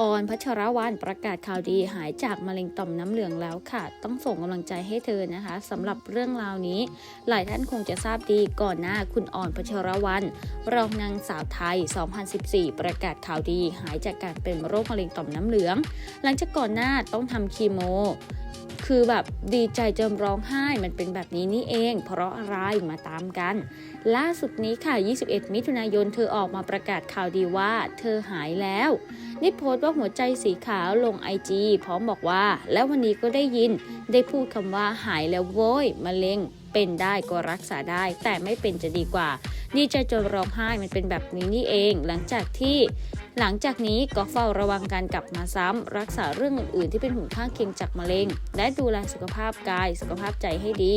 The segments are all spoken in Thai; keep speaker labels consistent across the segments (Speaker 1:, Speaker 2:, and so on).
Speaker 1: ออนพัชรวันประกาศข่าวดีหายจากมะเร็งต่อมน้ำเหลืองแล้วค่ะ ต้องส่งกำลังใจให้เธอนะคะสำหรับเรื่องราวนี้ หลายท่านคงจะทราบดีก่อนหน้าคุณอ่อนพัชรวันรองนางสาวไทย 2014 ประกาศข่าวดีหายจากการเป็นโรคมะเร็งต่อมน้ำเหลือง หลังจากก่อนหน้าต้องทำคีโม คือแบบดีใจจนร้องไห้มันเป็นแบบนี้นี่เอง เพราะอะไรมาตามกัน ล่าสุดนี้ค่ะ 21 มิถุนายนเธอออกมาประกาศข่าวดีว่า เธอหายแล้วนี่โพสต์ว่าหัวใจสีขาวลงไอจีพร้อมบอกว่า แล้ววันนี้ก็ได้ยินได้พูดคำว่าหายแล้วโว้ยมะเร็งเป็นได้ก็รักษาได้ แต่ไม่เป็นจะดีกว่า ดีใจจนร้องไห้มันเป็นแบบนี้นี่เอง หลังจากที่หลังจากนี้ก็เฝ้าระวังการกลับมาซ้ำรักษาเรื่องอื่นๆ ที่เป็นผลข้างเคียงจากมะเร็ง และดูแลสุขภาพกาย สุขภาพใจให้ดี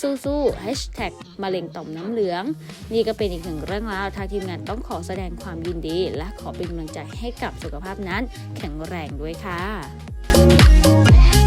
Speaker 1: สู้ๆ hashtag มะเร็งต่อมน้ำเหลือง นี่ก็เป็นอีกหนึ่งเรื่องราวทางทีมงานต้องขอแสดงความยินดี และขอเป็นกำลังใจให้กับสุขภาพนั้น แข็งแรงด้วยค่ะ